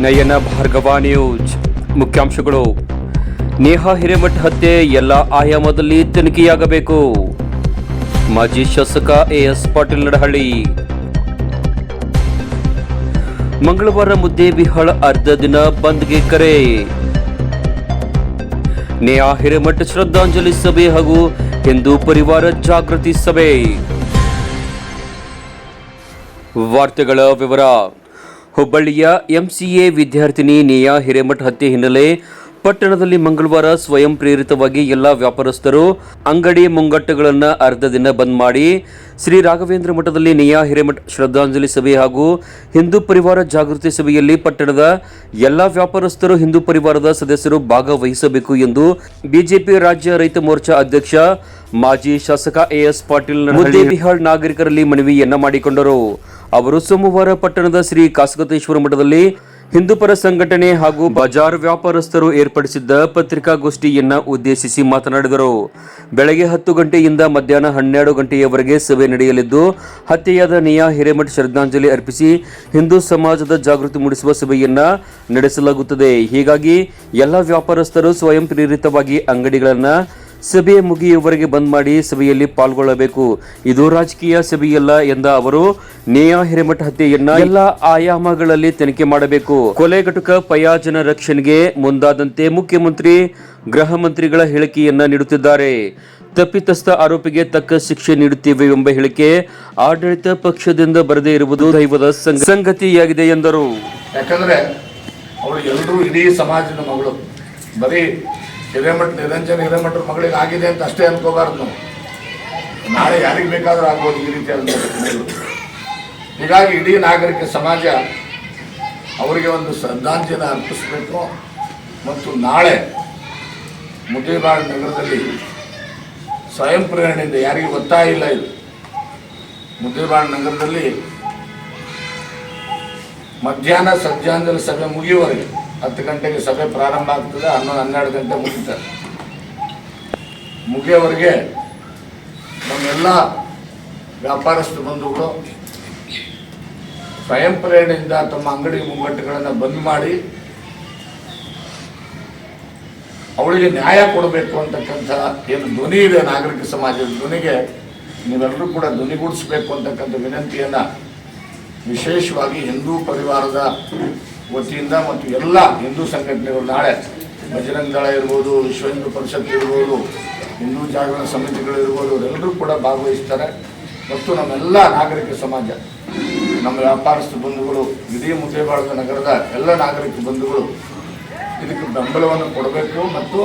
ನಯನ Bhargava news. ಮುಖ್ಯಾಂಶಗಳು. ನೇಹಾ ಹಿರೇಮಠ್ ಹತ್ಯೆ ಎಲ್ಲ ಆಯಾಮದಲ್ಲಿ ತನಿಖೆಯಾಗಬೇಕು. ಮಾಜಿ ಶಾಸಕ ಎಎಸ್ ಪಾಟೀಲ್ ನಡಹಳ್ಳಿ. ಮಂಗಳವಾರ ಮುದ್ದೆ ಬಿಹಾಳ ಅರ್ಧ ದಿನ ಬಂದ್ಗೆ ಕರೆ. ನೇಹಾ ಹಿರೇಮಠ್ ಶ್ರದ್ಧಾಂಜಲಿ ಸಭೆ ಹಾಗೂ ಹಿಂದೂ ಪರಿವಾರ ಜಾಗೃತಿ ಸಭೆ. ವಾರ್ತೆಗಳ ವಿವರ. ಹುಬ್ಬಳ್ಳಿಯ ಎಂಸಿಎ ವಿದ್ಯಾರ್ಥಿನಿ ನಿಯಾ ಹಿರೇಮಠ್ ಹತ್ಯೆ ಹಿನ್ನೆಲೆ ಪಟ್ಟಣದಲ್ಲಿ ಮಂಗಳವಾರ ಸ್ವಯಂ ಪ್ರೇರಿತವಾಗಿ ಎಲ್ಲಾ ವ್ಯಾಪಾರಸ್ಥರು ಅಂಗಡಿ ಮುಂಗಟ್ಟುಗಳನ್ನು ಅರ್ಧ ದಿನ ಬಂದ್ ಮಾಡಿ ಶ್ರೀ ರಾಘವೇಂದ್ರ ಮಠದಲ್ಲಿ ನಿಯಾ ಹಿರೇಮಠ ಶ್ರದ್ಧಾಂಜಲಿ ಸಭೆ ಹಾಗೂ ಹಿಂದೂ ಪರಿವಾರ ಜಾಗೃತಿ ಸಭೆಯಲ್ಲಿ ಪಟ್ಟಣದ ಎಲ್ಲಾ ವ್ಯಾಪಾರಸ್ಥರು, ಹಿಂದೂ ಪರಿವಾರದ ಸದಸ್ಯರು ಭಾಗವಹಿಸಬೇಕು ಎಂದು ಬಿಜೆಪಿ ರಾಜ್ಯ ರೈತ ಮೋರ್ಚಾ ಅಧ್ಯಕ್ಷ ಮಾಜಿ ಶಾಸಕ ಎಎಸ್ ಪಾಟೀಲ್ ಮುದ್ದೇಬಿಹಾಳ್ ನಾಗರಿಕರಲ್ಲಿ ಮನವಿಯನ್ನ ಮಾಡಿಕೊಂಡರು. ಅವರು ಸೋಮವಾರ ಪಟ್ಟಣದ ಶ್ರೀ ಕಾಸಗತೇಶ್ವರ ಮಠದಲ್ಲಿ ಹಿಂದೂಪರ ಸಂಘಟನೆ ಹಾಗೂ ಬಜಾರ್ ವ್ಯಾಪಾರಸ್ಥರು ಏರ್ಪಡಿಸಿದ್ದ ಪತ್ರಿಕಾಗೋಷ್ಠಿಯನ್ನ ಉದ್ದೇಶಿಸಿ ಮಾತನಾಡಿದರು. ಬೆಳಗ್ಗೆ ಹತ್ತು ಗಂಟೆಯಿಂದ ಮಧ್ಯಾಹ್ನ ಹನ್ನೆರಡು ಗಂಟೆಯವರೆಗೆ ಸಭೆ ನಡೆಯಲಿದ್ದು, ಹತ್ಯೆಯಾದ ನಿಯಾ ಹಿರೇಮಠ್ ಶ್ರದ್ಧಾಂಜಲಿ ಅರ್ಪಿಸಿ ಹಿಂದೂ ಸಮಾಜದ ಜಾಗೃತಿ ಮೂಡಿಸುವ ಸಭೆಯನ್ನ ನಡೆಸಲಾಗುತ್ತದೆ. ಹೀಗಾಗಿ ಎಲ್ಲ ವ್ಯಾಪಾರಸ್ಥರು ಸ್ವಯಂ ಪ್ರೇರಿತವಾಗಿ ಅಂಗಡಿಗಳನ್ನ ಸಭೆ ಮುಗಿಯುವವರೆಗೆ ಬಂದ್ ಮಾಡಿ ಸಭೆಯಲ್ಲಿ ಪಾಲ್ಗೊಳ್ಳಬೇಕು. ಇದು ರಾಜಕೀಯ ಸಭೆಯಲ್ಲ ಎಂದ ಅವರು ನೇಯಾ ಹಿರೇಮಠ ಹತ್ಯೆಯನ್ನ ಎಲ್ಲ ಆಯಾಮಗಳಲ್ಲಿ ತನಿಖೆ ಮಾಡಬೇಕು. ಕೊಲೆಗಟುಕ ಪಯಾಜನ ರಕ್ಷಣೆಗೆ ಮುಂದಾದಂತೆ ಮುಖ್ಯಮಂತ್ರಿ, ಗೃಹ ಮಂತ್ರಿಗಳ ಹೇಳಿಕೆಯನ್ನ ನೀಡುತ್ತಿದ್ದಾರೆ. ತಪ್ಪಿತಸ್ಥ ಆರೋಪಿಗೆ ತಕ್ಕ ಶಿಕ್ಷೆ ನೀಡುತ್ತೇವೆ ಎಂಬ ಹೇಳಿಕೆ ಆಡಳಿತ ಪಕ್ಷದಿಂದ ಬರದೇ ಇರುವುದು ದೈವದ ಸಂಗ- ಸಂಗತಿಯಾಗಿದೆ ಎಂದರು. ಯಾಕಂದ್ರೆ ಅವರು ಎಲ್ಲರೂ ಇಡೀ ಸಮಾಜದ ಮಗಳು. ಬರೀ ಹಿರೇಮಠ ನಿರಂಜನ್ ಹಿರೇಮಠರ ಮಗಳಿಗೆ ಆಗಿದೆ ಅಂತ ಅಷ್ಟೇ ಅನ್ಕೋಬಾರ್ದು ನಾವು. ನಾಳೆ ಯಾರಿಗೆ ಬೇಕಾದ್ರೂ ಆಗ್ಬೋದು ಈ ಘಟನೆಗಳು ಹೀಗಾಗಿ ಇಡೀ ನಾಗರಿಕ ಸಮಾಜ ಅವರಿಗೆ ಒಂದು ಶ್ರದ್ಧಾಂಜಲಿ ಅರ್ಪಿಸಬೇಕು. ಮತ್ತು ನಾಳೆ ಮುದ್ದೇಬಾಳ್ ನಗರದಲ್ಲಿ ಸ್ವಯಂ ಪ್ರೇರಣೆಯಿಂದ ಯಾರಿಗೂ ಒತ್ತಾಯ ಇಲ್ಲ ಇದು. ಮುದ್ದೇಬಾಳ್ ನಗರದಲ್ಲಿ ಮಧ್ಯಾಹ್ನ ಶ್ರದ್ಧಾಂಜಲಿ ಸಭೆ ಮುಗಿಯುವವರೆಗೆ ಹತ್ತು ಗಂಟೆಗೆ ಸಭೆ ಪ್ರಾರಂಭ ಆಗ್ತದೆ, ಹನ್ನೊಂದು, ಹನ್ನೆರಡು ಗಂಟೆ ಮುಗಿತಾರೆ ಮುಗಿಯೋವರೆಗೆ ನಮ್ಮೆಲ್ಲ ವ್ಯಾಪಾರಸ್ಥ ಬಂಧುಗಳು ಸ್ವಯಂ ಪ್ರೇರಣೆಯಿಂದ ತಮ್ಮ ಅಂಗಡಿ ಮುಂಗಟ್ಟುಗಳನ್ನು ಬಂದ್ ಮಾಡಿ ಅವಳಿಗೆ ನ್ಯಾಯ ಕೊಡಬೇಕು ಅಂತಕ್ಕಂಥ ಏನು ಧ್ವನಿ ಇದೆ ನಾಗರಿಕ ಸಮಾಜದ ಧ್ವನಿಗೆ, ನೀವೆಲ್ಲರೂ ಕೂಡ ಧ್ವನಿಗೂಡಿಸಬೇಕು ಅಂತಕ್ಕಂಥ ವಿನಂತಿಯನ್ನು ವಿಶೇಷವಾಗಿ ಹಿಂದೂ ಪರಿವಾರದ ವತಿಯಿಂದ ಮತ್ತು ಎಲ್ಲ ಹಿಂದೂ ಸಂಘಟನೆಗಳು ನಾಳೆ ಬಜರಂಗ ದಳ ಇರ್ಬೋದು ವಿಶ್ವ ಹಿಂದೂ ಪರಿಷತ್ ಇರ್ಬೋದು, ಹಿಂದೂ ಜಾಗರಣ ಸಮಿತಿಗಳು ಇರ್ಬೋದು, ಅವರೆಲ್ಲರೂ ಕೂಡ ಭಾಗವಹಿಸ್ತಾರೆ. ಮತ್ತು ನಮ್ಮೆಲ್ಲ ನಾಗರಿಕ ಸಮಾಜ, ನಮ್ಮ ವ್ಯಾಪಾರಸ್ಥ ಬಂಧುಗಳು, ಇಡೀ ಮುದ್ದೇಬಾಳದ ನಗರದ ಎಲ್ಲ ನಾಗರಿಕ ಬಂಧುಗಳು ಇದಕ್ಕೆ ಬೆಂಬಲವನ್ನು ಕೊಡಬೇಕು ಮತ್ತು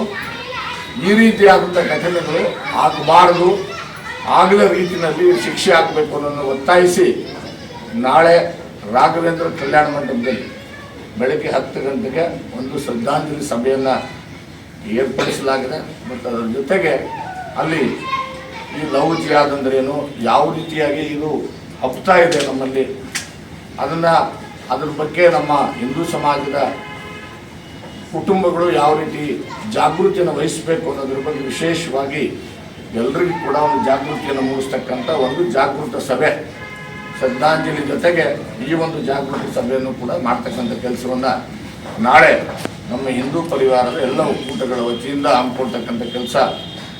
ಈ ರೀತಿಯಾದಂಥ ಘಟನೆಗಳು ಆಗಬಾರದು, ಆಗದ ರೀತಿಯಲ್ಲಿ ಶಿಕ್ಷೆ ಆಗಬೇಕು ಅನ್ನೋದನ್ನು ಒತ್ತಾಯಿಸಿ ನಾಳೆ ರಾಘವೇಂದ್ರ ಕಲ್ಯಾಣ ಮಂಟಪದಲ್ಲಿ ಬೆಳಗ್ಗೆ ಹತ್ತು ಗಂಟೆಗೆ ಒಂದು ಶ್ರದ್ಧಾಂಜಲಿ ಸಭೆಯನ್ನು ಏರ್ಪಡಿಸಲಾಗಿದೆ. ಮತ್ತು ಅದರ ಜೊತೆಗೆ ಅಲ್ಲಿ ಈ ಲವ್ ಜಿಹಾದ್ ಅಂದ್ರೇನು ಯಾವ ರೀತಿಯಾಗಿ ಇದು ಹಬ್ತಾ ಇದೆ ನಮ್ಮಲ್ಲಿ, ಅದನ್ನು ಅದ್ರ ಬಗ್ಗೆ ನಮ್ಮ ಹಿಂದೂ ಸಮಾಜದ ಕುಟುಂಬಗಳು ಯಾವ ರೀತಿ ಜಾಗೃತಿಯನ್ನು ವಹಿಸಬೇಕು ಅನ್ನೋದ್ರ ಬಗ್ಗೆ ವಿಶೇಷವಾಗಿ ಎಲ್ರಿಗೂ ಕೂಡ ಒಂದು ಜಾಗೃತಿಯನ್ನು ಮೂಡಿಸ್ತಕ್ಕಂಥ ಒಂದು ಜಾಗೃತ ಸಭೆ. ಶ್ರದ್ಧಾಂಜಲಿ ಜೊತೆಗೆ ಈ ಒಂದು ಜಾಗೃತಿ ಸಭೆಯನ್ನು ಕೂಡ ಮಾಡ್ತಕ್ಕಂಥ ಕೆಲಸವನ್ನು ನಾಳೆ ನಮ್ಮ ಹಿಂದೂ ಪರಿವಾರದ ಎಲ್ಲ ಒಕ್ಕೂಟಗಳ ವತಿಯಿಂದ ಹಮ್ಮಿಕೊಳ್ತಕ್ಕಂಥ ಕೆಲಸ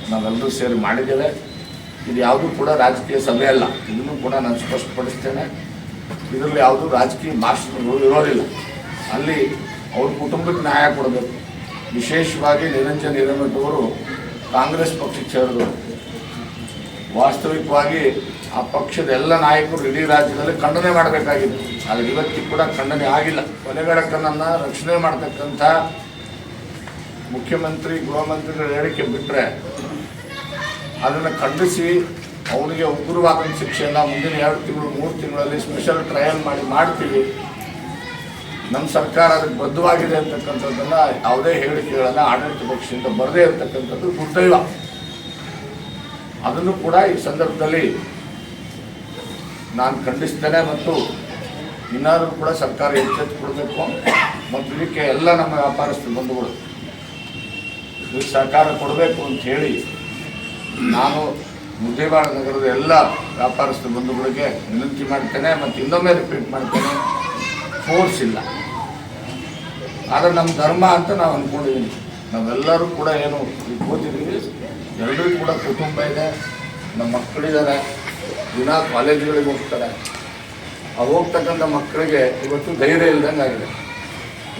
ನಾವೆಲ್ಲರೂ ಸೇರಿ ಮಾಡಿದ್ದೇವೆ. ಇದು ಯಾವುದೂ ಕೂಡ ರಾಜಕೀಯ ಸಭೆ ಅಲ್ಲ. ಇದನ್ನು ಕೂಡ ನಾನು ಸ್ಪಷ್ಟಪಡಿಸ್ತೇನೆ. ಇದರಲ್ಲಿ ಯಾವುದೂ ರಾಜಕೀಯ ಭಾಷಣಗಳು ಇರೋದಿಲ್ಲ. ಅಲ್ಲಿ ಅವ್ರ ಕುಟುಂಬಕ್ಕೆ ನ್ಯಾಯ ಕೊಡಬೇಕು. ವಿಶೇಷವಾಗಿ ನಿರಂಜನ್ ಹಿರೇಮಠವರು ಕಾಂಗ್ರೆಸ್ ಪಕ್ಷಕ್ಕೆ ಸೇರಿದವರು. ವಾಸ್ತವಿಕವಾಗಿ ಆ ಪಕ್ಷದ ಎಲ್ಲ ನಾಯಕರು ಇಡೀ ರಾಜ್ಯದಲ್ಲಿ ಖಂಡನೆ ಮಾಡಬೇಕಾಗಿತ್ತು ಆದರೆ ಇವತ್ತಿಗೂ ಕೂಡ ಖಂಡನೆ ಆಗಿಲ್ಲ. ಕೊನೆಗಡಕನನ್ನು ರಕ್ಷಣೆ ಮಾಡತಕ್ಕಂಥ ಮುಖ್ಯಮಂತ್ರಿ, ಗೃಹ ಮಂತ್ರಿಗಳ ಹೇಳಿಕೆ ಬಿಟ್ಟರೆ ಅದನ್ನು ಖಂಡಿಸಿ ಅವನಿಗೆ ಉಗ್ರವಾದ ಶಿಕ್ಷೆಯನ್ನು ಮುಂದಿನ ಎರಡು ತಿಂಗಳು, ಮೂರು ತಿಂಗಳಲ್ಲಿ ಸ್ಪೆಷಲ್ ಟ್ರಯಲ್ ಮಾಡಿ ಮಾಡ್ತೀವಿ. ನಮ್ಮ ಸರ್ಕಾರ ಅದಕ್ಕೆ ಬದ್ಧವಾಗಿದೆ ಅಂತಕ್ಕಂಥದ್ದನ್ನು ಯಾವುದೇ ಹೇಳಿಕೆಗಳನ್ನು ಆಡಳಿತ ಪಕ್ಷದಿಂದ ಬರದೇ ಇರತಕ್ಕಂಥದ್ದು ದುರ್ದೈವ. ಅದನ್ನು ಕೂಡ ಈ ಸಂದರ್ಭದಲ್ಲಿ ನಾನು ಖಂಡಿಸ್ತೇನೆ ಮತ್ತು ಇನ್ನಾದರೂ ಕೂಡ ಸರ್ಕಾರ ಎಚ್ಚೆತ್ತು ಕೊಡಬೇಕು ಮತ್ತು ಇದಕ್ಕೆ ಎಲ್ಲ ನಮ್ಮ ವ್ಯಾಪಾರಸ್ಥ ಬಂಧುಗಳು ಇದಕ್ಕೆ ಸಹಕಾರ ಕೊಡಬೇಕು ಅಂತ ಹೇಳಿ ನಾನು ಮುದ್ದೇವಾಡ ನಗರದ ಎಲ್ಲ ವ್ಯಾಪಾರಸ್ಥ ಬಂಧುಗಳಿಗೆ ವಿನಂತಿ ಮಾಡ್ತೇನೆ ಮತ್ತು ಇನ್ನೊಮ್ಮೆ ರಿಪೀಟ್ ಮಾಡ್ತೇನೆ ಫೋರ್ಸ್ ಇಲ್ಲ. ಆದರೆ ನಮ್ಮ ಧರ್ಮ ಅಂತ ನಾವು ಅಂದ್ಕೊಂಡಿದ್ದೀನಿ ನಾವೆಲ್ಲರೂ ಕೂಡ ಏನು ಓದಿದ್ದೀವಿ ಎಲ್ಲರಿಗೂ ಕೂಡ ಕುಟುಂಬ ಇದೆ, ನಮ್ಮ ಮಕ್ಕಳಿದ್ದಾರೆ. ದಿನ ಕಾಲೇಜುಗಳಿಗೆ ಹೋಗ್ತಾರೆ. ಆ ಹೋಗ್ತಕ್ಕಂಥ ಮಕ್ಕಳಿಗೆ ಇವತ್ತು ಧೈರ್ಯ ಇಲ್ದಂಗೆ ಆಗಿದೆ.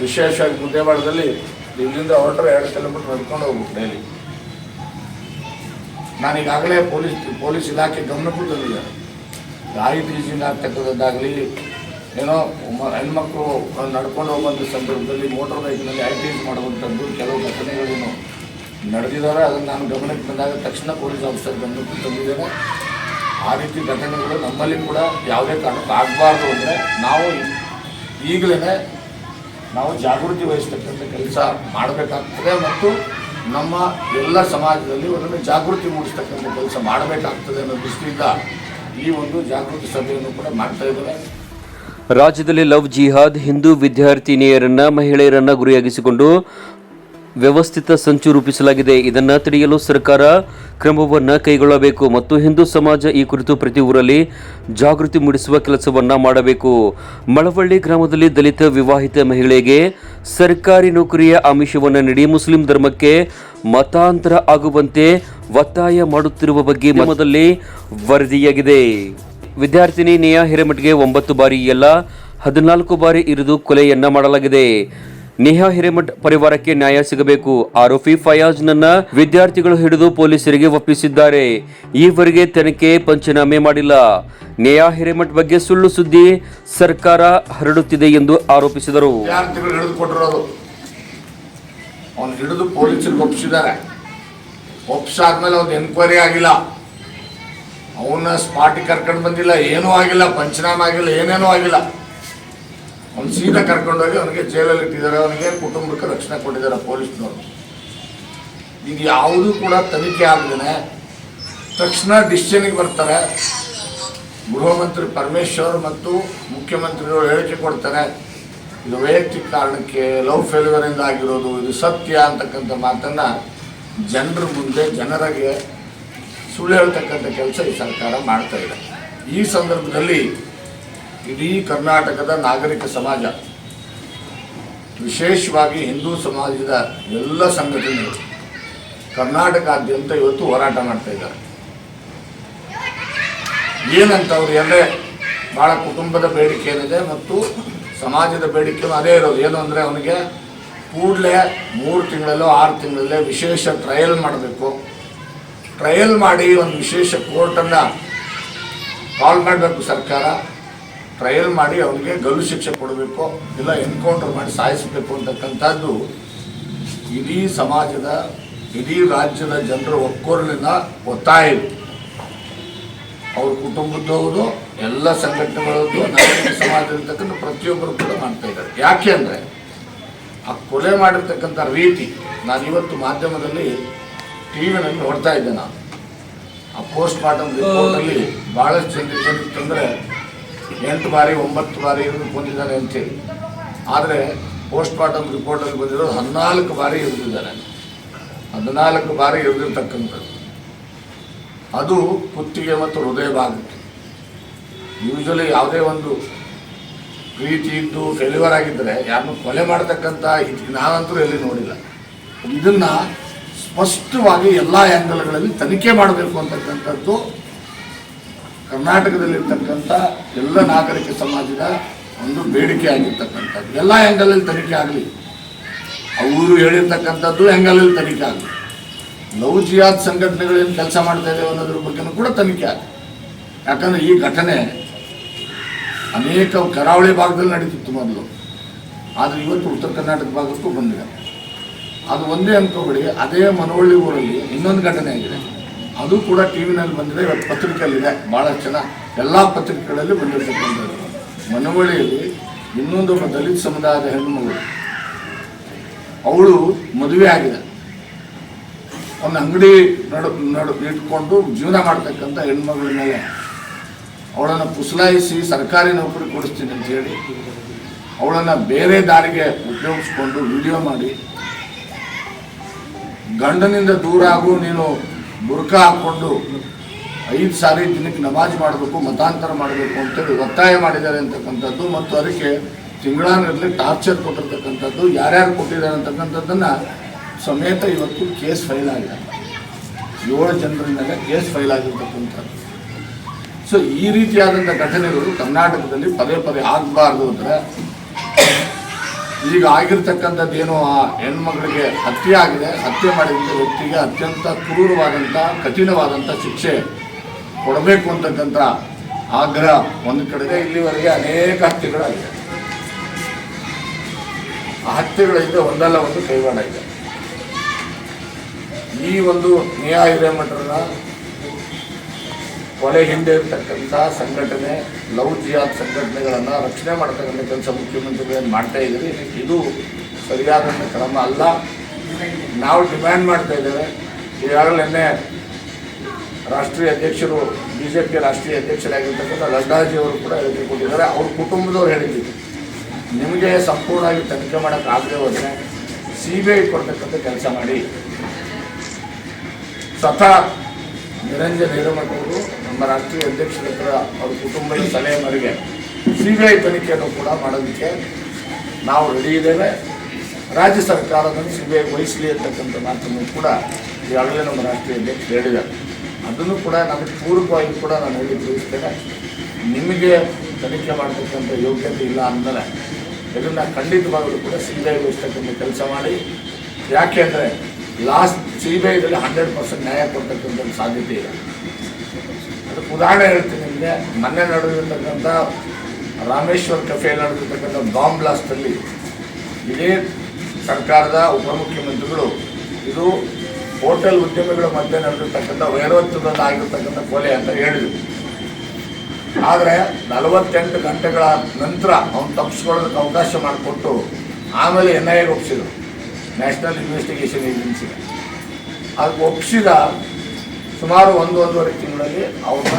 ವಿಶೇಷವಾಗಿ ಮುದ್ದೇವಾಡದಲ್ಲಿ ಇಲ್ಲಿಂದ ಹೊರಟ್ರೆ ಎರಡು ಕಿಲೋಮೀಟ್ರ್ ನಡ್ಕೊಂಡು ಹೋಗ್ಬೇಕು ಡೈಲಿ. ನಾನೀಗಾಗಲೇ ಪೊಲೀಸ್ ಪೊಲೀಸ್ ಇಲಾಖೆ ಗಮನಕ್ಕೂ ತಂದಿದ್ದಾರೆ ರಾಯಿ ಟೀಚಿಂಗ್ ಆಗ್ತಕ್ಕಂಥದ್ದಾಗಲಿ, ಏನೋ ಹೆಣ್ಮಕ್ಳು ನಡ್ಕೊಂಡು ಹೋಗುವಂಥ ಸಂದರ್ಭದಲ್ಲಿ ಮೋಟರ್ ಬೈಕ್ನಲ್ಲಿ ಐ ಟೀಸ್ ಮಾಡುವಂಥದ್ದು ಕೆಲವು ಘಟನೆಗಳೇನು ನಡೆದಿದ್ದಾರೆ ಅದನ್ನು ನಾನು ಗಮನಕ್ಕೆ ಬಂದಾಗ ತಕ್ಷಣ ಪೊಲೀಸ್ ಆಫೀಸರ್ ಗಮನಕ್ಕೆ ತಂದಿದ್ದೇನೆ. ಆ ರೀತಿ ಘಟನೆಗಳು ನಮ್ಮಲ್ಲಿ ಕೂಡ ಯಾವುದೇ ಕಾರಣಕ್ಕೂ ಆಗಬಾರ್ದು ಅಂದರೆ ನಾವು ಈಗಲೇ ನಾವು ಜಾಗೃತಿ ವಹಿಸ್ತಕ್ಕಂಥ ಕೆಲಸ ಮಾಡಬೇಕಾಗ್ತದೆ ಮತ್ತು ನಮ್ಮ ಎಲ್ಲ ಸಮಾಜದಲ್ಲಿ ಒಂದನ್ನು ಜಾಗೃತಿ ಮೂಡಿಸ್ತಕ್ಕಂಥ ಕೆಲಸ ಮಾಡಬೇಕಾಗ್ತದೆ ಅನ್ನೋ ದೃಷ್ಟಿಯಿಂದ ಈ ಒಂದು ಜಾಗೃತಿ ಸಭೆಯನ್ನು ಕೂಡ ಮಾಡ್ತಾ ಇದ್ದೇವೆ ರಾಜ್ಯದಲ್ಲಿ ಲವ್ ಜಿಹಾದ್, ಹಿಂದೂ ವಿದ್ಯಾರ್ಥಿನಿಯರನ್ನ, ಮಹಿಳೆಯರನ್ನ ಗುರಿಯಾಗಿಸಿಕೊಂಡು ವ್ಯವಸ್ಥಿತ ಸಂಚು ರೂಪಿಸಲಾಗಿದೆ. ಇದನ್ನ ತಡೆಯಲು ಸರ್ಕಾರ ಕ್ರಮವನ್ನು ಕೈಗೊಳ್ಳಬೇಕು ಮತ್ತು ಹಿಂದೂ ಸಮಾಜ ಈ ಕುರಿತು ಪ್ರತಿ ಊರಲ್ಲಿ ಜಾಗೃತಿ ಮೂಡಿಸುವ ಕೆಲಸವನ್ನ ಮಾಡಬೇಕು. ಮಳವಳ್ಳಿ ಗ್ರಾಮದಲ್ಲಿ ದಲಿತ ವಿವಾಹಿತ ಮಹಿಳೆಗೆ ಸರ್ಕಾರಿ ನೌಕರಿಯ ಆಮಿಷವನ್ನು ನೀಡಿ ಮುಸ್ಲಿಂ ಧರ್ಮಕ್ಕೆ ಮತಾಂತರ ಆಗುವಂತೆ ಒತ್ತಾಯ ಮಾಡುತ್ತಿರುವ ಬಗ್ಗೆ ಮಾಧ್ಯಮದಲ್ಲಿ ವರದಿಯಾಗಿದೆ. ವಿದ್ಯಾರ್ಥಿನಿ ನೇಯ ಹಿರೇಮಠ್ಗೆ ಒಂಬತ್ತು ಬಾರಿ ಎಲ್ಲ ಹದಿನಾಲ್ಕು ಬಾರಿ ಇರಿದು ಕೊಲೆಯನ್ನ ಮಾಡಲಾಗಿದೆ. ನೇಹಾ ಹಿರೇಮಠ್ ಪರಿವಾರಕ್ಕೆ ನ್ಯಾಯ ಸಿಗಬೇಕು. ಆರೋಪಿ ಫಯಾಜ್ನನ್ನ ವಿದ್ಯಾರ್ಥಿಗಳು ಹಿಡಿದು ಪೊಲೀಸರಿಗೆ ಒಪ್ಪಿಸಿದ್ದಾರೆ. ಈವರೆಗೆ ತನಿಖೆ ಪಂಚನಾಮೆ ಮಾಡಿಲ್ಲ. ನೇಹಾ ಹಿರೇಮಠ್ ಬಗ್ಗೆ ಸುಳ್ಳು ಸುದ್ದಿ ಸರ್ಕಾರ ಹರಡುತ್ತಿದೆ ಎಂದು ಆರೋಪಿಸಿದರು. ಎನ್ಕ್ವೈರಿ ಆಗಿಲ್ಲ. ಅವನ ಸ್ಪಾಟಿಗೆ ಕರ್ಕೊಂಡು ಬಂದಿಲ್ಲ. ಏನೂ ಆಗಿಲ್ಲ. ಪಂಚನಾಮೆ ಆಗಿಲ್ಲ. ಏನೇನೂ ಆಗಿಲ್ಲ. ಅವ್ನು ಸೀದಾ ಕರ್ಕೊಂಡೋಗಿ ಅವನಿಗೆ ಜೈಲಲ್ಲಿ ಇಟ್ಟಿದ್ದಾರೆ ಅವನಿಗೆ ಕುಟುಂಬಕ್ಕೆ ರಕ್ಷಣೆ ಕೊಟ್ಟಿದ್ದಾರೆ ಪೊಲೀಸ್ನವರು. ಇದು ಯಾವುದೂ ಕೂಡ ತನಿಖೆ ಆಗದೇನೆ, ತಕ್ಷಣ ಡಿಸಿಷನ್ಗೆ ಬರ್ತಾರೆ. ಗೃಹ ಮಂತ್ರಿ ಪರಮೇಶ್ವರ್ ಮತ್ತು ಮುಖ್ಯಮಂತ್ರಿಗಳು ಹೇಳಿಕೆ ಕೊಡ್ತಾರೆ, ಇದು ವೈಯಕ್ತಿಕ ಕಾರಣಕ್ಕೆ, ಲವ್ ಫೇಲ್ಯೂರಿಂದ ಆಗಿರೋದು, ಇದು ಸತ್ಯ ಅಂತಕ್ಕಂಥ ಮಾತನ್ನು ಜನರ ಮುಂದೆ, ಜನರಿಗೆ ಸುಳ್ಳು ಹೇಳ್ತಕ್ಕಂಥ ಕೆಲಸ ಈ ಸರ್ಕಾರ ಮಾಡ್ತಾ ಇದೆ. ಈ ಸಂದರ್ಭದಲ್ಲಿ ಇಡೀ ಕರ್ನಾಟಕದ ನಾಗರಿಕ ಸಮಾಜ, ವಿಶೇಷವಾಗಿ ಹಿಂದೂ ಸಮಾಜದ ಎಲ್ಲ ಸಂಘಟನೆಗಳು ಕರ್ನಾಟಕಾದ್ಯಂತ ಇವತ್ತು ಹೋರಾಟ ಮಾಡ್ತಾ ಇದ್ದಾರೆ. ಏನಂತ ಅವ್ರು ಎಲ್ಲೇ ಭಾಳ ಕುಟುಂಬದ ಬೇಡಿಕೆ ಏನಿದೆ ಮತ್ತು ಸಮಾಜದ ಬೇಡಿಕೆನೂ ಅದೇ ಇರೋದು. ಏನು ಅಂದರೆ ಅವನಿಗೆ ಕೂಡಲೇ ಮೂರು ತಿಂಗಳಲ್ಲೋ ಆರು ತಿಂಗಳಲ್ಲೇ ವಿಶೇಷ ಟ್ರಯಲ್ ಮಾಡಬೇಕು. ಟ್ರಯಲ್ ಮಾಡಿ ಒಂದು ವಿಶೇಷ ಕೋರ್ಟನ್ನು ಕಾಲ್ ಮಾಡಬೇಕು ಸರ್ಕಾರ. ಟ್ರಯಲ್ ಮಾಡಿ ಅವನಿಗೆ ಗಲ್ಲು ಶಿಕ್ಷೆ ಕೊಡಬೇಕು ಇಲ್ಲ ಎನ್ಕೌಂಟರ್ ಮಾಡಿ ಸಾಯಿಸಬೇಕು ಅಂತಕ್ಕಂಥದ್ದು ಇಡೀ ಸಮಾಜದ ಇಡೀ ರಾಜ್ಯದ ಜನರ ಒಕ್ಕೊರಲಿನ ಒತ್ತಾಯ ಇದೆ. ಅವ್ರ ಕುಟುಂಬದವರು ಎಲ್ಲ ಸಂಘಟನೆಗಳದ್ದು ನಾಗರಿಕ ಸಮಾಜದಲ್ಲಿರ್ತಕ್ಕಂಥ ಪ್ರತಿಯೊಬ್ಬರು ಕೂಡ ಮಾಡ್ತಾ ಇದ್ದಾರೆ. ಯಾಕೆ ಅಂದರೆ ಆ ಕೊಲೆ ಮಾಡಿರ್ತಕ್ಕಂಥ ರೀತಿ ನಾನು ಇವತ್ತು ಮಾಧ್ಯಮದಲ್ಲಿ ಟಿ ವಿನಲ್ಲಿ ನೋಡ್ತಾ ಇದ್ದೆ ನಾನು. ಆ ಪೋಸ್ಟ್ ಮಾರ್ಟಮ್ ರಿಪೋರ್ಟಲ್ಲಿ ಭಾಳಷ್ಟು ಜನರಿಗೆ ಏನಿತ್ತಂದರೆ ಎಂಟು ಬಾರಿ, ಒಂಬತ್ತು ಬಾರಿ ಬಂದಿದ್ದಾನೆ ಅಂತೇಳಿ. ಆದರೆ ಪೋಸ್ಟ್ ಮಾರ್ಟಮ್ ರಿಪೋರ್ಟಲ್ಲಿ ಬಂದಿರೋ ಹದಿನಾಲ್ಕು ಬಾರಿ ಇರಿದಿದ್ದಾನೆ ಹದಿನಾಲ್ಕು ಬಾರಿ ಇರಿದಿರ್ತಕ್ಕಂಥದ್ದು. ಅದು ಕುತ್ತಿಗೆ ಮತ್ತು ಹೃದಯ ಭಾಗಕ್ಕೆ. ಯೂಶಲಿ ಯಾವುದೇ ಒಂದು ಪ್ರೀತಿ ಇದ್ದು ಡೆಲಿವರ್ ಆಗಿದ್ದರೆ ಯಾರನ್ನು ಕೊಲೆ ಮಾಡತಕ್ಕಂಥ ಇದು ನಾನಂತೂ ಎಲ್ಲಿ ನೋಡಿಲ್ಲ. ಇದನ್ನು ಸ್ಪಷ್ಟವಾಗಿ ಎಲ್ಲ ಆ್ಯಂಗಲ್ಗಳಲ್ಲಿ ತನಿಖೆ ಮಾಡಬೇಕು ಅಂತಕ್ಕಂಥದ್ದು ಕರ್ನಾಟಕದಲ್ಲಿರ್ತಕ್ಕಂಥ ಎಲ್ಲ ನಾಗರಿಕ ಸಮಾಜದ ಒಂದು ಬೇಡಿಕೆ ಆಗಿರ್ತಕ್ಕಂಥದ್ದು. ಎಲ್ಲ ಆ್ಯಂಗಲಲ್ಲಿ ತನಿಖೆ ಆಗಲಿ. ಅವರು ಹೇಳಿರ್ತಕ್ಕಂಥದ್ದು ಆ್ಯಂಗಲಲ್ಲಿ ತನಿಖೆ ಆಗಲಿ. ಲವ್ ಜಿಯಾದ್ ಸಂಘಟನೆಗಳೇನು ಕೆಲಸ ಮಾಡ್ತಾ ಇದ್ದೇವೆ ಅನ್ನೋದ್ರ ಬಗ್ಗೆನೂ ಕೂಡ ತನಿಖೆ ಆಗಲಿ. ಯಾಕಂದರೆ ಈ ಘಟನೆ ಅನೇಕ ಕರಾವಳಿ ಭಾಗದಲ್ಲಿ ನಡೀತಿತ್ತು ಮೊದಲು. ಆದರೆ ಇವತ್ತು ಉತ್ತರ ಕರ್ನಾಟಕ ಭಾಗಕ್ಕೂ ಬಂದಿದೆ. ಅದು ಒಂದೇ ಅನ್ಕೋಬೇಡಿ, ಅದೇ ಮನವಳ್ಳಿ ಊರಲ್ಲಿ ಇನ್ನೊಂದು ಘಟನೆ ಆಗಿದೆ. ಅದು ಕೂಡ ಟಿ ವಿನಲ್ಲಿ ಬಂದಿದೆ. ಇವತ್ತು ಪತ್ರಿಕೆಯಲ್ಲಿದೆ. ಭಾಳ ಜನ ಎಲ್ಲ ಪತ್ರಿಕೆಗಳಲ್ಲಿ ಬಂದಿರತಕ್ಕಂಥದ್ದು ಮನವಳ್ಳಿಯಲ್ಲಿ ಇನ್ನೊಂದೊಬ್ಬ ದಲಿತ ಸಮುದಾಯದ ಹೆಣ್ಣುಮಗಳು ಅವಳು ಮದುವೆ ಆಗಿದೆ. ಒಂದು ಅಂಗಡಿ ನಡು ನಡು, ಇಟ್ಕೊಂಡು ಜೀವನ ಮಾಡ್ತಕ್ಕಂಥ ಹೆಣ್ಮಗಳ ಮೇಲೆ ಅವಳನ್ನು ಪುಸಲಾಯಿಸಿ ಸರ್ಕಾರಿ ನೌಕರಿ ಕೊಡಿಸ್ತೀನಿ ಅಂತ ಹೇಳಿ ಅವಳನ್ನು ಬೇರೆ ದಾರಿಗೆ ಉಪಯೋಗಿಸ್ಕೊಂಡು ವಿಡಿಯೋ ಮಾಡಿ, ಗಂಡನಿಂದ ದೂರ ಆಗು, ನೀನು ಬುರ್ಕ ಹಾಕ್ಕೊಂಡು ಐದು ಸಾರಿ ದಿನಕ್ಕೆ ನಮಾಜ್ ಮಾಡಬೇಕು, ಮತಾಂತರ ಮಾಡಬೇಕು ಅಂತೇಳಿ ಒತ್ತಾಯ ಮಾಡಿದ್ದಾರೆ ಅಂತಕ್ಕಂಥದ್ದು ಮತ್ತು ಅದಕ್ಕೆ ತಿಂಗಳಾನಿರಲಿ ಟಾರ್ಚರ್ ಕೊಟ್ಟಿರ್ತಕ್ಕಂಥದ್ದು, ಯಾರ್ಯಾರು ಕೊಟ್ಟಿದ್ದಾರೆ ಅಂತಕ್ಕಂಥದ್ದನ್ನು ಸಮೇತ ಇವತ್ತು ಕೇಸ್ ಫೈಲ್ ಆಗಿದೆ. ಏಳು ಜನರ ಮೇಲೆ ಕೇಸ್ ಫೈಲ್ ಆಗಿರ್ತಕ್ಕಂಥದ್ದು. ಸೊ ಈ ರೀತಿಯಾದಂಥ ಘಟನೆಗಳು ಕರ್ನಾಟಕದಲ್ಲಿ ಪದೇ ಪದೇ ಆಗಬಾರ್ದು ಅಂದರೆ ಈಗ ಆಗಿರ್ತಕ್ಕಂಥದ್ದು ಏನು ಆ ಹೆಣ್ಮಗಳಿಗೆ ಹತ್ಯೆ ಆಗಿದೆ, ಹತ್ಯೆ ಮಾಡಿದಂಥ ವ್ಯಕ್ತಿಗೆ ಅತ್ಯಂತ ಕ್ರೂರವಾದಂಥ, ಕಠಿಣವಾದಂಥ ಶಿಕ್ಷೆ ಕೊಡಬೇಕು ಅಂತಕ್ಕಂಥ ಆಗ್ರಹ ಒಂದು ಕಡೆಗೆ ಇಲ್ಲಿವರೆಗೆ ಅನೇಕ ಹತ್ಯೆಗಳಾಗಿದೆ. ಆ ಹತ್ಯೆಗಳಿಂದ ಒಂದಲ್ಲ ಒಂದು ಕೈವಾಡ ಇದೆ. ಈ ಒಂದು ನ್ಯಾಯ ಹಿರೇಮಠರನ್ನ ಕೊಲೆ ಹಿಂದೆ ಇರ್ತಕ್ಕಂಥ ಸಂಘಟನೆ ಲವ್ ಜಿಹಾದ್ ಸಂಘಟನೆಗಳನ್ನು ರಕ್ಷಣೆ ಮಾಡ್ತಕ್ಕಂಥ ಕೆಲಸ ಮುಖ್ಯಮಂತ್ರಿಗಳೇನು ಮಾಡ್ತಾ ಇದ್ದೀರಿ, ಇದು ಸರಿಯಾದಂಥ ಕ್ರಮ ಅಲ್ಲ. ನಾವು ಡಿಮ್ಯಾಂಡ್ ಮಾಡ್ತಾ ಇದ್ದೇವೆ. ಈಗಾಗಲೇ ರಾಷ್ಟ್ರೀಯ ಅಧ್ಯಕ್ಷರು ಬಿ ಜೆ ಪಿ ರಾಷ್ಟ್ರೀಯ ಅಧ್ಯಕ್ಷರಾಗಿರ್ತಕ್ಕಂಥ ಲಡ್ಡಾಜಿ ಅವರು ಕೂಡ ಹೇಳಿಕೆ ಕೊಟ್ಟಿದ್ದಾರೆ. ಅವ್ರ ಕುಟುಂಬದವ್ರು ಹೇಳಿದ್ದೀವಿ ನಿಮಗೆ ಸಂಪೂರ್ಣವಾಗಿ ತನಿಖೆ ಮಾಡೋಕ್ಕೆ ಆಗದೆ ಹೋದರೆ ಸಿ ಬಿ ಐ ಕೊಡ್ತಕ್ಕಂಥ ಕೆಲಸ ಮಾಡಿ. ಸ್ವತಃ ನಿರಂಜನ್ ಅವರು ನಮ್ಮ ರಾಷ್ಟ್ರೀಯ ಅಧ್ಯಕ್ಷರ ಹತ್ರ ಅವ್ರ ಕುಟುಂಬದ ಸಲಹೆ ಮೇರೆಗೆ ಐ ತನಿಖೆಯನ್ನು ಕೂಡ ಮಾಡೋದಕ್ಕೆ ನಾವು ರೆಡಿ ಇದ್ದೇವೆ. ರಾಜ್ಯ ಸರ್ಕಾರವನ್ನು ಸಿ ಬಿ ಐ ವಹಿಸಲಿ ಅಂತಕ್ಕಂಥ ಮಾತನ್ನು ಕೂಡ ಈಗಾಗಲೇ ನಮ್ಮ ರಾಷ್ಟ್ರೀಯ ಅಧ್ಯಕ್ಷರು ಹೇಳಿದ್ದಾರೆ. ಅದನ್ನು ಕೂಡ ನಮಗೆ ಪೂರ್ವಕವಾಗಿ ಕೂಡ ನಾನು ಹೇಳಿ ತಿಳಿಸ್ತೇನೆ. ನಿಮಗೆ ತನಿಖೆ ಮಾಡತಕ್ಕಂಥ ಯೋಗ್ಯತೆ ಇಲ್ಲ ಅಂದರೆ ಇದನ್ನು ಖಂಡಿತವಾಗಲೂ ಕೂಡ ಸಿ ಬಿ ವಹಿಸ್ತಕ್ಕಂಥ ಕೆಲಸ ಮಾಡಿ. ಯಾಕೆ ಅಂದರೆ ಲಾಸ್ಟ್ ಸಿ ಬಿ ಐದಲ್ಲಿ ಹಂಡ್ರೆಡ್ ಪರ್ಸೆಂಟ್ ನ್ಯಾಯ ಕೊಡ್ತಕ್ಕಂಥ ಸಾಧ್ಯತೆ ಇದೆ. ಉದಾಹರಣೆ ಹೇಳ್ತೀನಿ ನಿಮಗೆ. ಮೊನ್ನೆ ನಡೆದಿರ್ತಕ್ಕಂಥ ರಾಮೇಶ್ವರ್ ಕಫೆಯಲ್ಲಿ ನಡೆದಿರ್ತಕ್ಕಂಥ ಬಾಂಬ್ ಬ್ಲಾಸ್ಟಲ್ಲಿ ಇಡೀ ಸರ್ಕಾರದ ಉಪಮುಖ್ಯಮಂತ್ರಿಗಳು, ಇದು ಹೋಟೆಲ್ ಉದ್ಯಮಿಗಳ ಮಧ್ಯೆ ನಡೆದಿರ್ತಕ್ಕಂಥ ವೈರೋತ್ವದಲ್ಲಿ ಆಗಿರ್ತಕ್ಕಂಥ ಕೊಲೆ ಅಂತ ಹೇಳಿದರು. ಆದರೆ ನಲವತ್ತೆಂಟು ಗಂಟೆಗಳ ನಂತರ ಅವ್ನು ತಪ್ಪಿಸ್ಕೊಳ್ಳೋದಕ್ಕೆ ಅವಕಾಶ ಮಾಡಿಕೊಟ್ಟು ಆಮೇಲೆ ಎನ್ ಐ ಎಗೆ ಒಪ್ಪಿಸಿದರು ನ್ಯಾಷನಲ್ ಇನ್ವೆಸ್ಟಿಗೇಷನ್ ಏಜೆನ್ಸಿ ಅದಕ್ಕೆ ಒಪ್ಪಿಸಿದ ಸುಮಾರು ಒಂದು ಒಂದೂವರೆ ತಿಂಗಳಲ್ಲಿ ಅವ್ರನ್ನ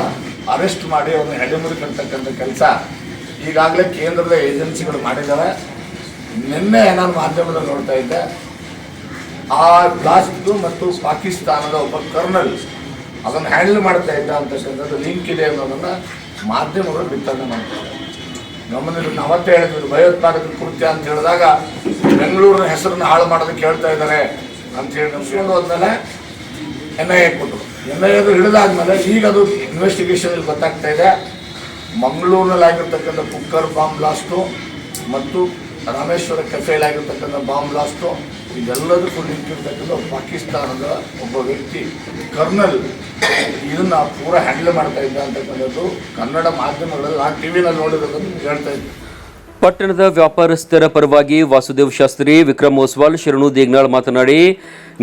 ಅರೆಸ್ಟ್ ಮಾಡಿ ಅವ್ರನ್ನ ಹೆಡೆಮುರಿಕಂತಕ್ಕಂಥ ಕೆಲಸ ಈಗಾಗಲೇ ಕೇಂದ್ರದ ಏಜೆನ್ಸಿಗಳು ಮಾಡಿದ್ದಾರೆ. ನಿನ್ನೆ ನಾನು ಮಾಧ್ಯಮದಲ್ಲಿ ನೋಡ್ತಾ ಇದ್ದೆ. ಆ ಬ್ಲಾಸ್ಟ್ ಮತ್ತು ಪಾಕಿಸ್ತಾನದ ಒಬ್ಬ ಕರ್ನಲ್ ಅದನ್ನು ಹ್ಯಾಂಡಲ್ ಮಾಡ್ತಾ ಇದ್ದ ಅಂತ ಲಿಂಕ್ ಇದೆ ಅನ್ನೋದನ್ನು ಮಾಧ್ಯಮಗಳು ಬಿತ್ತನೆ ಮಾಡ್ತಾರೆ ನಮ್ಮನೇಲಿ ನಾವತ್ತೇ ಹೇಳಿದ್ರು ಭಯೋತ್ಪಾದಕ ಕೃತ್ಯ ಅಂತ ಹೇಳಿದಾಗ ಬೆಂಗಳೂರಿನ ಹೆಸರನ್ನು ಹಾಳು ಮಾಡೋದಕ್ಕೆ ಹೇಳ್ತಾ ಇದ್ದಾರೆ ಅಂತ ಹೇಳಿ ನಮ್ಸ್ಕೊಂಡು ಹೋದ್ಮೇಲೆ ಎನ್ ಐ ಎ ಕೊಟ್ಟರು. ಎದು ಹಿಡಿದಾದ್ಮೇಲೆ ಈಗ ಅದು ಇನ್ವೆಸ್ಟಿಗೇಷನ್ ಗೊತ್ತಾಗ್ತಾ ಇದೆ. ಮಂಗಳೂರಿನಲ್ಲಿ ಆಗಿರ್ತಕ್ಕಂಥ ಕುಕ್ಕರ್ ಬಾಂಬ್ ಬ್ಲಾಸ್ಟು ಮತ್ತು ರಾಮೇಶ್ವರ ಕೆಫೆಯಲ್ಲಿ ಆಗಿರ್ತಕ್ಕಂಥ ಬಾಂಬ್ ಬ್ಲಾಸ್ಟು ಇದೆಲ್ಲದಕ್ಕೂ ನಿಂತಿರ್ತಕ್ಕಂಥ ಪಾಕಿಸ್ತಾನದ ಒಬ್ಬ ವ್ಯಕ್ತಿ, ಕರ್ನಲ್. ಇದನ್ನು ಪೂರ ಹ್ಯಾಂಡಲ್ ಮಾಡ್ತಾ ಇದ್ದ ಅಂತಕ್ಕಂಥದ್ದು ಕನ್ನಡ ಮಾಧ್ಯಮಗಳಲ್ಲಿ, ಆ ಟಿ ವಿನಲ್ಲಿ ನೋಡಿರೋದನ್ನು ಹೇಳ್ತಾ ಇದ್ದೆ. ಪಟ್ಟಣದ ವ್ಯಾಪಾರಸ್ಥರ ಪರವಾಗಿ ವಾಸುದೇವ್ ಶಾಸ್ತ್ರಿ, ವಿಕ್ರಮ್ ಓಸ್ವಾಲ್, ಶರಣು ದೇಗ್ನಾಳ್ ಮಾತನಾಡಿ,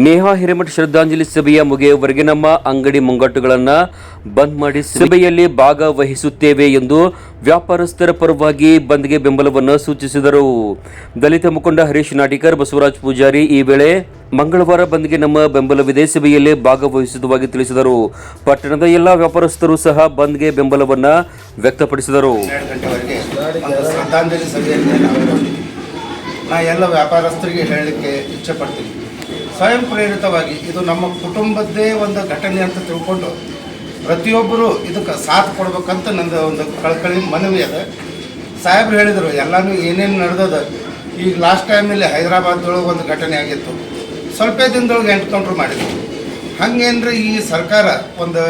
ನೇಹಾ ಹಿರೇಮಠ ಶ್ರದ್ಧಾಂಜಲಿ ಸಭೆಯ ಮುಗಿಯವರೆಗೆ ನಮ್ಮ ಅಂಗಡಿ ಮುಂಗಟ್ಟುಗಳನ್ನು ಬಂದ್ ಮಾಡಿ ಸಭೆಯಲ್ಲಿ ಭಾಗವಹಿಸುತ್ತೇವೆ ಎಂದು ವ್ಯಾಪಾರಸ್ಥರ ಪರವಾಗಿ ಬಂದ್ಗೆ ಬೆಂಬಲವನ್ನು ಸೂಚಿಸಿದರು. ದಲಿತ ಮುಖಂಡ ಹರೀಶ್ ನಾಟಿಕರ್, ಬಸವರಾಜ್ ಪೂಜಾರಿ ಈ ವೇಳೆ ಮಂಗಳವಾರ ಬಂದ್ಗೆ ನಮ್ಮ ಬೆಂಬಲ ಸಭೆಯಲ್ಲಿ ಭಾಗವಹಿಸುವುದಾಗಿ ತಿಳಿಸಿದರು. ಪಟ್ಟಣದ ಎಲ್ಲ ವ್ಯಾಪಾರಸ್ಥರು ಸಹ ಬಂದ್ಗೆ ಬೆಂಬಲವನ್ನ ವ್ಯಕ್ತಪಡಿಸಿದರು. ನಾ ಎಲ್ಲ ವ್ಯಾಪಾರಸ್ಥರಿಗೆ ಹೇಳಲಿಕ್ಕೆ ಇಚ್ಛೆ ಪಡ್ತೀನಿ ಸ್ವಯಂ ಪ್ರೇರಿತವಾಗಿ ಇದು ನಮ್ಮ ಕುಟುಂಬದ್ದೇ ಒಂದು ಘಟನೆ ಅಂತ ತಿಳ್ಕೊಂಡು ಪ್ರತಿಯೊಬ್ಬರು ಇದಕ್ಕೆ ಸಾಥ್ ಕೊಡ್ಬೇಕಂತ ನಂದು ಒಂದು ಕಳ್ಕಳಿ ಮನವಿ ಅದ. ಸಾಹೇಬ್ರು ಹೇಳಿದರು, ಎಲ್ಲನೂ ಏನೇನು ನಡೆದದ ಈಗ ಲಾಸ್ಟ್ ಟೈಮಲ್ಲಿ ಹೈದರಾಬಾದ್ದೊಳಗೆ ಒಂದು ಘಟನೆ ಆಗಿತ್ತು. ಸ್ವಲ್ಪ ದಿನದೊಳಗೆ ಎನ್ಕೌಂಟ್ರ್ ಮಾಡಿದ್ರು ಹಂಗೇನ್ರಿ ಈ ಸರ್ಕಾರ ಒಂದು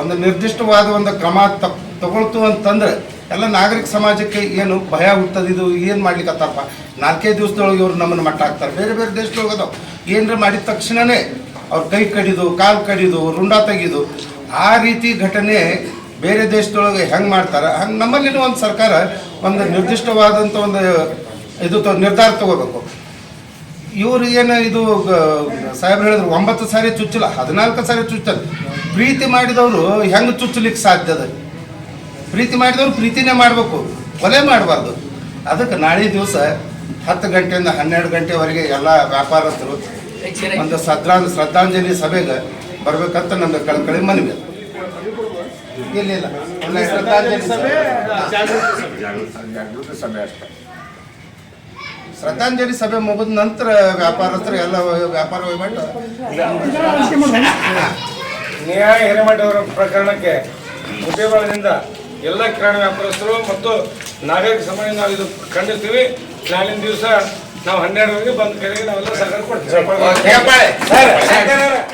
ಒಂದು ನಿರ್ದಿಷ್ಟವಾದ ಒಂದು ಕ್ರಮ ತಪ್ ತಗೊಳ್ತು ಅಂತಂದ್ರೆ ಎಲ್ಲ ನಾಗರಿಕ ಸಮಾಜಕ್ಕೆ ಏನು ಭಯ ಹುಟ್ಟದ ಇದು ಏನು ಮಾಡ್ಲಿಕ್ಕತ್ತಪ್ಪ ನಾಲ್ಕೇ ದಿವಸದೊಳಗೆ ಇವ್ರು ನಮ್ಮನ್ನು ಮಟ್ಟ ಹಾಕ್ತಾರೆ. ಬೇರೆ ಬೇರೆ ದೇಶದೊಳಗೆ ಅದಾವ ಏನರ ಮಾಡಿದ ತಕ್ಷಣವೇ ಅವ್ರು ಕೈ ಕಡಿದು, ಕಾಲು ಕಡಿದು, ರುಂಡ ತೆಗೆದು ಆ ರೀತಿ ಘಟನೆ ಬೇರೆ ದೇಶದೊಳಗೆ ಹೆಂಗೆ ಮಾಡ್ತಾರೆ? ಹಂಗೆ ನಮ್ಮಲ್ಲಿನೂ ಒಂದು ಸರ್ಕಾರ ಒಂದು ನಿರ್ದಿಷ್ಟವಾದಂಥ ಒಂದು ಇದು ನಿರ್ಧಾರ ತಗೋಬೇಕು. ಇವ್ರು ಏನು ಇದು ಸಾಹೇಬ್ರು ಹೇಳಿದ್ರು, ಒಂಬತ್ತು ಸಾರಿ ಚುಚ್ಚಲ್ಲ, ಹದಿನಾಲ್ಕು ಸಾರಿ ಚುಚ್ಚಲ್ಲ. ಪ್ರೀತಿ ಮಾಡಿದವರು ಹೆಂಗೆ ಚುಚ್ಚಲಿಕ್ಕೆ ಸಾಧ್ಯ ಅದ? ಪ್ರೀತಿ ಮಾಡಿದವ್ರು ಪ್ರೀತಿನೇ ಮಾಡಬೇಕು, ಕೊಲೆ ಮಾಡಬಾರ್ದು. ಅದಕ್ಕೆ ನಾಳೆ ದಿವಸ ಹತ್ತು ಗಂಟೆಯಿಂದ ಹನ್ನೆರಡು ಗಂಟೆವರೆಗೆ ಎಲ್ಲ ವ್ಯಾಪಾರಸ್ಥರು ಒಂದು ಶ್ರದ್ಧಾ, ಶ್ರದ್ಧಾಂಜಲಿ ಸಭೆಗೆ ಬರ್ಬೇಕಂತ ನನ್ನ ಕಳ್ಕಳಿ ಮನವಿ. ಇಲ್ಲ ಇಲ್ಲ ಶ್ರದ್ಧಾಂಜಲಿ ಸಭೆ. ಸಭೆ ಅಷ್ಟೇ. ಶ್ರದ್ಧಾಂಜಲಿ ಸಭೆ ಮುಗಿದ ನಂತರ ವ್ಯಾಪಾರಸ್ಥರು ಎಲ್ಲ ವ್ಯಾಪಾರ ನ್ಯಾಯ ಹಿರೇಮಠ ಅವರ ಪ್ರಕರಣಕ್ಕೆ ಮುದ್ದೇವಾಳದಿಂದ ಎಲ್ಲ ಕಿರಾಣಿ ವ್ಯಾಪಾರಸ್ಥರು ಮತ್ತು ನಾಗರಿಕ ಸಮಯ ನಾವು ಇದು ಖಂಡಿಸ್ತೀವಿ. ನಾಳಿನ ದಿವಸ ನಾವು ಹನ್ನೆರಡರಿಗೆ ಬಂದ ಕರೆಗೆ ನಾವೆಲ್ಲ ಸಹಕಾರ ಕೊಡ್ತೀವಿ.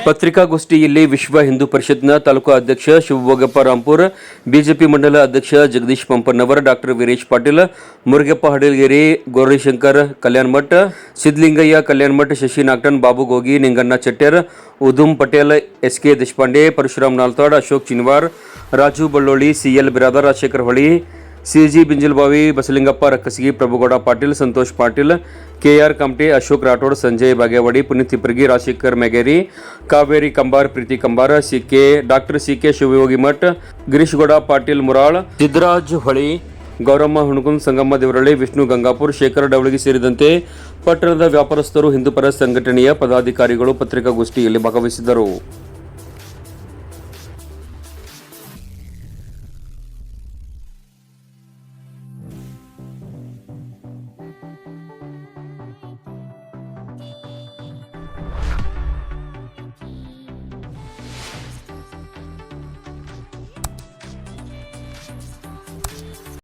ಪತ್ರಿಕಾಗೋಷ್ಠಿಯಲ್ಲಿ ವಿಶ್ವ ಹಿಂದೂ ಪರಿಷತ್ನ ತಾಲೂಕು ಅಧ್ಯಕ್ಷ ಶಿವಭೋಗಪ್ಪ ರಾಂಪುರ್ ಬಿಜೆಪಿ ಮಂಡಲ ಅಧ್ಯಕ್ಷ Jagadish Pampannavar doctor Veeresh Patil Murugappa Hadalgiri Gaurishankar Kalyan Math Siddalingayya Kalyan Math Shashi Nagtan Babu Gogi Ninganna Chattar Udum Patel S K Deshpande Parashuram Naltad Ashok Chinwar Raju Ballolli C L Biradar Rajashekhar Holi C G Binjalbavi, Basalingappa, Rakkasigi, Prabhugouda, Patil, Santosh Patil, K R Kamati, Ashok Rathod, Sanjay Bagewadi, Puneet Tipparagi, Rajashekhar Megeri, Kaveri Kambar, Preeti Kambar, C K, doctor C K Shivayogi Girish Gowda, Patil Mural Siddaraj Holi, Gauramma Hunagun Sangamma Devaralli Vishnu ಗಂಗಾಪುರ್, Shekhar Davalagi ಸೇರಿದಂತೆ ಪಟ್ಟಣದ ವ್ಯಾಪಾರಸ್ಥರು ಹಿಂದೂಪರ ಸಂಘಟನೆಯ ಪದಾಧಿಕಾರಿಗಳು ಪತ್ರಿಕಾಗೋಷ್ಠಿಯಲ್ಲಿ ಭಾಗವಹಿಸಿದ್ದರು.